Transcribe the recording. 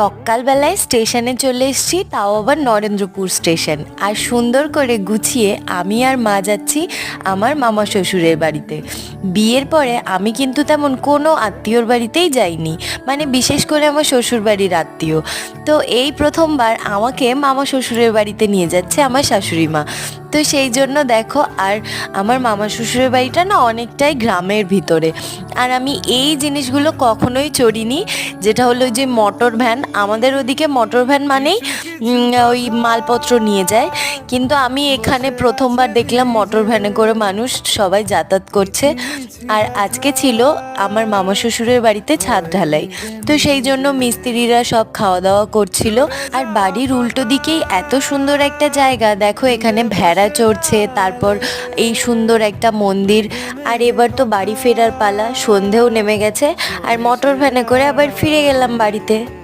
সকালবেলায় স্টেশনে চলে এসেছি, তাও আবার নরেন্দ্রপুর স্টেশন। আর সুন্দর করে গুছিয়ে আমি আর মা যাচ্ছি আমার মামা শ্বশুরের বাড়িতে। বিয়ের পরে আমি কিন্তু তেমন কোনো আত্মীয়র বাড়িতেই যাইনি মানে বিশেষ করে আমার শ্বশুর বাড়ির আত্মীয়। তো এই প্রথমবার আমাকে মামা শ্বশুরের বাড়িতে নিয়ে যাচ্ছে আমার শাশুড়ি মা। তো সেই জন্য দেখো আর আমার মামা শ্বশুরের বাড়িটা না অনেকটাই গ্রামের ভিতরে। আর আমি এই জিনিসগুলো কখনোই চড়িনি, যেটা হলো যে মোটর ভ্যান আমাদের ওদিকে মোটর ভ্যান মানেই ওই মালপত্র নিয়ে যায়। কিন্তু আমি এখানে প্রথমবার দেখলাম মোটর ভ্যানে করে মানুষ সবাই যাতায়াত করছে। আর আজকে ছিল আমার মামা শ্বশুরের বাড়িতে ছাদ ঢালাই। তো সেই জন্য মিস্ত্রিরা সব খাওয়া দাওয়া করছিল। আর বাড়ির উল্টো দিকেই এত সুন্দর একটা জায়গা। দেখো এখানে ভেড়া চড়ছে, তারপর এই সুন্দর একটা মন্দির। আর এবার তো বাড়ি ফেরার পালা, সন্ধেও নেমে গেছে। আর মোটর ভ্যানে করে আবার ফিরে গেলাম বাড়িতে।